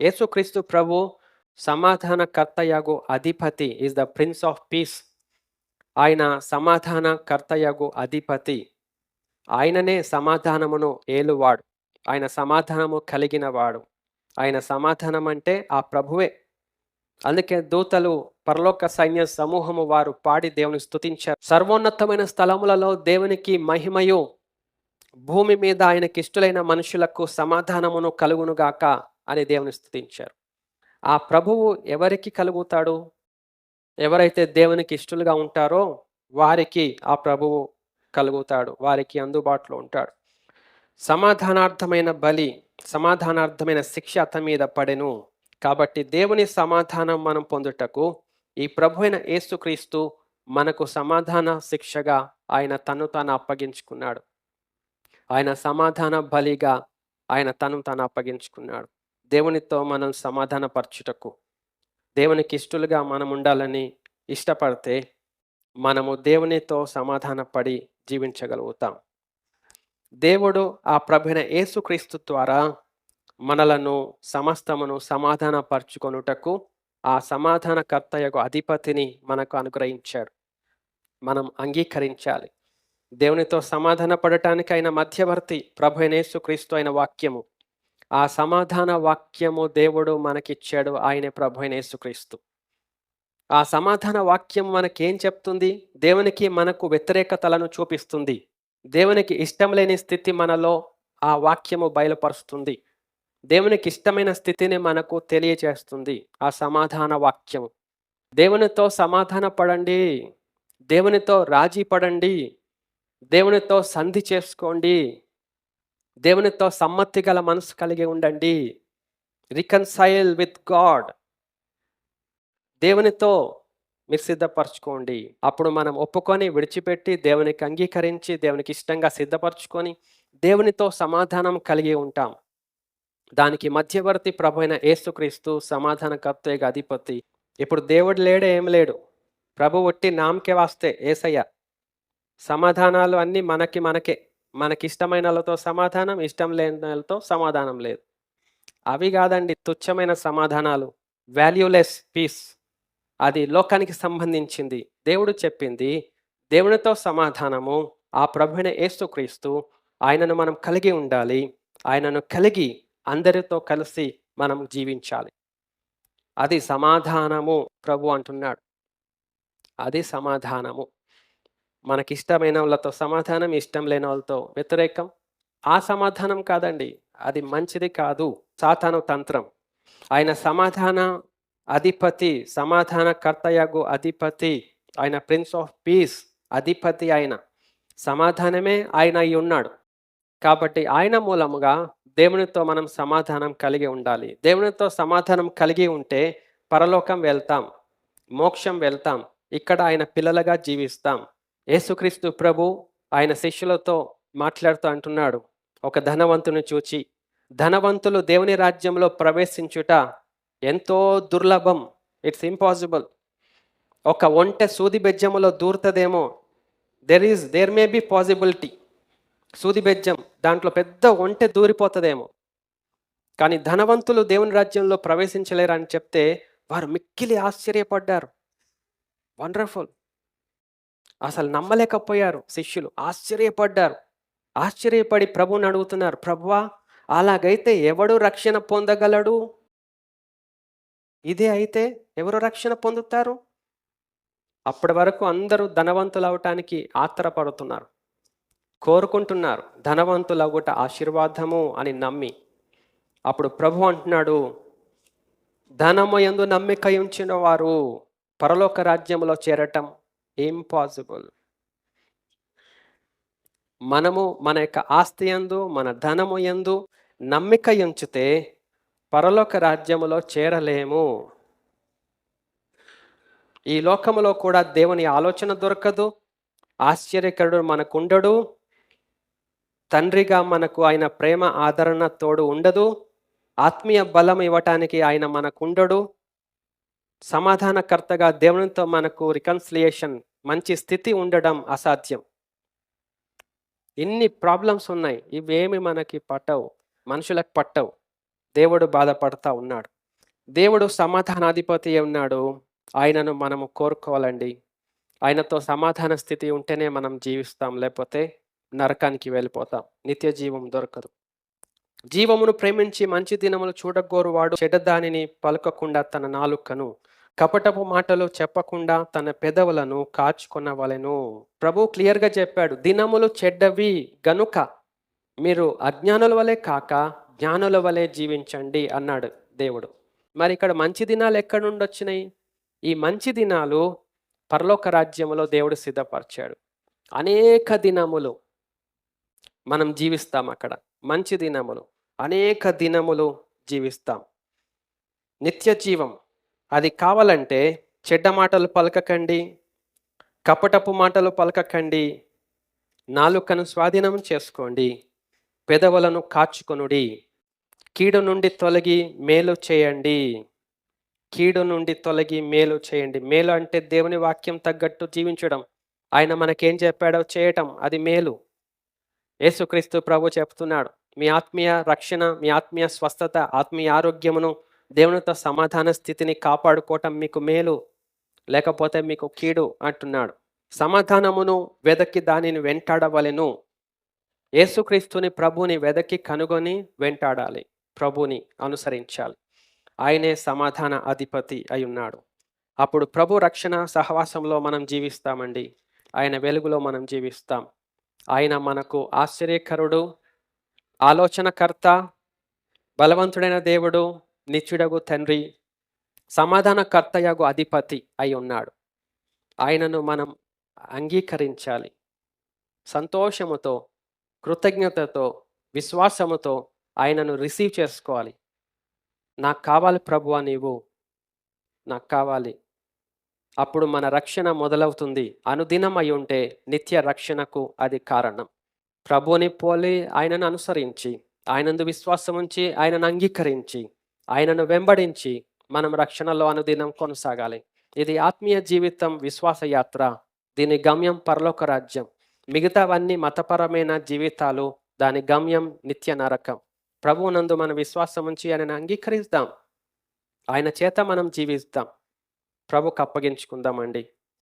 యేసుక్రీస్తు ప్రభు సమాధానకర్తయగు అధిపతి is the prince of peace ఆయన సమాధానకర్తయగు అధిపతి. ఆయననే సమాధానమును ఏలువాడు. ఆయన సమాధానము కలిగిన వాడు ఆయన సమాధానం అంటే ఆ ప్రభువే. అందుకే దూతలు పరలోక సైన్య సమూహము వారు పాడి దేవుని స్థుతించారు సర్వోన్నతమైన స్థలములలో దేవునికి మహిమయు. భూమి మీద ఆయనకిష్టులైన మనుషులకు సమాధానమును కలుగునుగాక. అని దేవుని స్థుతించారు ఆ ప్రభువు ఎవరికి కలుగుతాడు? ఎవరైతే దేవునికి ఇష్టలుగా ఉంటారో వారికి ఆ ప్రభువు కలుగుతాడు. వారికి అందుబాటులో ఉంటాడు. సమాధానార్థమైన బలి సమాధానార్థమైన శిక్ష అతని మీద పడెను. కాబట్టి దేవుని సమాధానం మనం పొందుటకు ఈ ప్రభు అయిన యేసుక్రీస్తు మనకు సమాధాన శిక్షగా ఆయన తను తాను అప్పగించుకున్నాడు. ఆయన సమాధాన బలిగా ఆయన తను తాను అప్పగించుకున్నాడు. దేవునితో మనం సమాధానపరచుటకు దేవునికి ఇష్టలుగా మనం ఉండాలని ఇష్టపడితే మనము దేవునితో సమాధానపడి జీవించగలుగుతాం. దేవుడు ఆ ప్రభుణ యేసుక్రీస్తు ద్వారా మనలను సమస్తమును సమాధానపరచుకొనుటకు ఆ సమాధానకర్తయకు అధిపతిని మనకు అనుగ్రహించాడు. మనం అంగీకరించాలి. దేవునితో సమాధాన పడటానికి ఆయన మధ్యవర్తి ప్రభు అయిన యేసుక్రీస్తు అయిన వాక్యము ఆ సమాధాన వాక్యము దేవుడు మనకిచ్చాడు ఆయనే ప్రభు అయిన యేసుక్రీస్తు. ఆ సమాధాన వాక్యం మనకేం చెప్తుంది? దేవునికి మనకు వ్యతిరేకతలను చూపిస్తుంది. దేవునికి ఇష్టం లేని స్థితి మనలో ఆ వాక్యము బయలుపరుస్తుంది. దేవునికి ఇష్టమైన స్థితిని మనకు తెలియచేస్తుంది ఆ సమాధాన వాక్యము. దేవునితో సమాధాన పడండి. దేవునితో రాజీ పడండి. దేవునితో సంధి చేసుకోండి. దేవునితో సమ్మతి గల మనసు కలిగి ఉండండి. రికన్సైల్ విత్ గాడ్ దేవునితో మీరు సిద్ధపరచుకోండి. అప్పుడు మనం ఒప్పుకొని విడిచిపెట్టి దేవునికి అంగీకరించి దేవునికి ఇష్టంగా సిద్ధపరచుకొని దేవునితో సమాధానం కలిగి ఉంటాం. దానికి మధ్యవర్తి ప్రభు అయిన యేసుక్రీస్తు సమాధానకర్తయ్య అధిపతి. ఇప్పుడు దేవుడు లేడే ఏం లేడు. ప్రభు ఒట్టి నామకే వాస్తే ఏసయ్య. సమాధానాలు అన్నీ మనకి మనకే. మనకి సమాధానం ఇష్టం లేనితో సమాధానం లేదు. అవి కాదండి తుచ్చమైన సమాధానాలు. వాల్యూలెస్ పీస్ అది లోకానికి సంబంధించింది. దేవుడు చెప్పింది దేవునితో సమాధానము ఆ ప్రభుని యేసుక్రీస్తు ఆయనను మనం కలిగి ఉండాలి. ఆయనను కలిగి అందరితో కలిసి మనం జీవించాలి. అది సమాధానము ప్రభు అంటున్నాడు. అది సమాధానము. మనకిష్టమైన వాళ్ళతో సమాధానం ఇష్టం లేని వాళ్ళతో వ్యతిరేకం. ఆ సమాధానం కాదండి. అది మంచిది కాదు. సాతాను తంత్రం. ఆయన సమాధాన అధిపతి సమాధానకర్తయగు అధిపతి ఆయన ప్రిన్స్ ఆఫ్ పీస్ అధిపతి ఆయన. సమాధానమే ఆయన అయి ఉన్నాడు. కాబట్టి ఆయన మూలముగా దేవునితో మనం సమాధానం కలిగి ఉండాలి. దేవునితో సమాధానం కలిగి ఉంటే పరలోకం వెళ్తాం. మోక్షం వెళ్తాం. ఇక్కడ ఆయన పిల్లలుగా జీవిస్తాం. యేసుక్రీస్తు ప్రభు ఆయన శిష్యులతో మాట్లాడుతూ అంటున్నాడు. ఒక ధనవంతుని చూచి ధనవంతులు దేవుని రాజ్యంలో ప్రవేశించుట ఎంతో దుర్లభం. ఇట్స్ ఇంపాసిబుల్ ఒక ఒంటె సూది బెజ్జములో దూరుతుందేమో. There is there may be possibility సూది బెజ్జం దాంట్లో పెద్ద ఒంటె దూరిపోతుందేమో. కానీ ధనవంతులు దేవుని రాజ్యంలో ప్రవేశించలేరని చెప్తే వారు మిక్కిలి ఆశ్చర్యపడ్డారు. వండర్ఫుల్ అసలు నమ్మలేకపోయారు శిష్యులు. ఆశ్చర్యపడ్డారు. ఆశ్చర్యపడి ప్రభుని అడుగుతున్నారు ప్రభువా అలాగైతే ఎవడు రక్షణ పొందగలడు? ఇదే అయితే ఎవరు రక్షణ పొందుతారు? అప్పటి వరకు అందరూ ధనవంతులు అవటానికి ఆత్రపడుతున్నారు. కోరుకుంటున్నారు ధనవంతులు అవ్వట ఆశీర్వాదము అని నమ్మి. అప్పుడు ప్రభు అంటున్నాడు ధనము ఎందు నమ్మిక ఉంచిన వారు పరలోక రాజ్యంలో చేరటం ఇంపాసిబుల్ మనము మన యొక్క ఆస్తి ఎందు మన ధనము ఎందు నమ్మిక ఎంచితే పరలోక రాజ్యములో చేరలేము. ఈ లోకములో కూడా దేవుని ఆలోచన దొరకదు ఆశ్చర్యకరుడు మనకుండడు తండ్రిగా మనకు ఆయన ప్రేమ ఆదరణ తోడు ఉండదు ఆత్మీయ బలం ఇవ్వటానికి ఆయన మనకుండడు సమాధానకర్తగా దేవునితో మనకు రికన్సిలియేషన్ మంచి స్థితి ఉండడం అసాధ్యం. ఇన్ని ప్రాబ్లమ్స్ ఉన్నాయి ఇవేమి మనకి పట్టవు మనుషులకు పట్టవు. దేవుడు బాధపడతా ఉన్నాడు. దేవుడు సమాధానాధిపతి ఉన్నాడు. ఆయనను మనము కోరుకోవాలండి. ఆయనతో సమాధాన స్థితి ఉంటేనే మనం జీవిస్తాం లేకపోతే నరకానికి వెళ్ళిపోతాం. నిత్య జీవం దొరకదు. జీవమును ప్రేమించి మంచి దినములు చూడగోరువాడు చెడ్డదానిని పలకకుండా తన నాలుకను కపటపు మాటలు చెప్పకుండా తన పెదవులను కాచుకొనవలెను ప్రభు క్లియర్గా చెప్పాడు దినములు చెడ్డవి గనుక మీరు అజ్ఞానుల వలె కాక జ్ఞానుల వలె జీవించండి అన్నాడు దేవుడు. మరి ఇక్కడ మంచి దినాలు ఎక్కడ నుండి వచ్చినాయి? ఈ మంచి దినాలు పరలోక రాజ్యములో దేవుడు సిద్ధపరిచాడు. అనేక దినములు మనం జీవిస్తాం అక్కడ. మంచి దినములు. అనేక దినములు జీవిస్తాం. నిత్య జీవం. అది కావాలంటే చెడ్డ మాటలు పలకకండి కపటపు మాటలు పలకకండి నాలుకను స్వాధీనం చేసుకోండి పెదవులను కాచుకొనుడి కీడు నుండి తొలగి మేలు చేయండి కీడు నుండి తొలగి మేలు చేయండి. మేలు అంటే దేవుని వాక్యం తగ్గట్టు జీవించడం. ఆయన మనకేం చెప్పాడో చేయటం అది మేలు. యేసుక్రీస్తు ప్రభు చెప్తున్నాడు మీ ఆత్మీయ రక్షణ మీ ఆత్మీయ స్వస్థత ఆత్మీయ ఆరోగ్యమును దేవునితో సమాధాన స్థితిని కాపాడుకోవటం మీకు మేలు లేకపోతే మీకు కీడు అంటున్నాడు. సమాధానమును వెదకి దానిని వెంటాడవలెను. యేసుక్రీస్తుని ప్రభుని వెదకి కనుగొని వెంటాడాలి ప్రభుని అనుసరించాలి. ఆయనే సమాధాన అధిపతి అయి ఉన్నాడు అప్పుడు ప్రభు రక్షణ సహవాసంలో మనం జీవిస్తామండి. ఆయన వెలుగులో మనం జీవిస్తాం. ఆయన మనకు ఆశ్చర్యకరుడు ఆలోచనకర్త బలవంతుడైన దేవుడు నిత్యుడగు తండ్రి సమాధానకర్తయగు అధిపతి అయి ఉన్నాడు. ఆయనను మనం అంగీకరించాలి. సంతోషముతో కృతజ్ఞతతో విశ్వాసముతో ఆయనను రిసీవ్ చేసుకోవాలి. నాకు కావాలి ప్రభువా నీవు? నాకు కావాలి. అప్పుడు మన రక్షణ మొదలవుతుంది. అనుదినం అయి ఉంటే నిత్య రక్షణకు అది కారణం. ప్రభుని పోలి ఆయనను అనుసరించి ఆయనందు విశ్వాసం ఉంచి ఆయనను అంగీకరించి ఆయనను వెంబడించి మనం రక్షణలో అనుదినం కొనసాగాలి. ఇది ఆత్మీయ జీవితం విశ్వాస యాత్ర దీని గమ్యం పరలోక రాజ్యం. మిగతావన్నీ మతపరమైన జీవితాలు దాని గమ్యం నిత్య నరకం. ప్రభువునందు మన విశ్వాసం ఉంచి ఆయనను అంగీకరిస్తాం. ఆయన చేత మనం జీవిస్తాం. ప్రభుకు అప్పగించుకుందామండి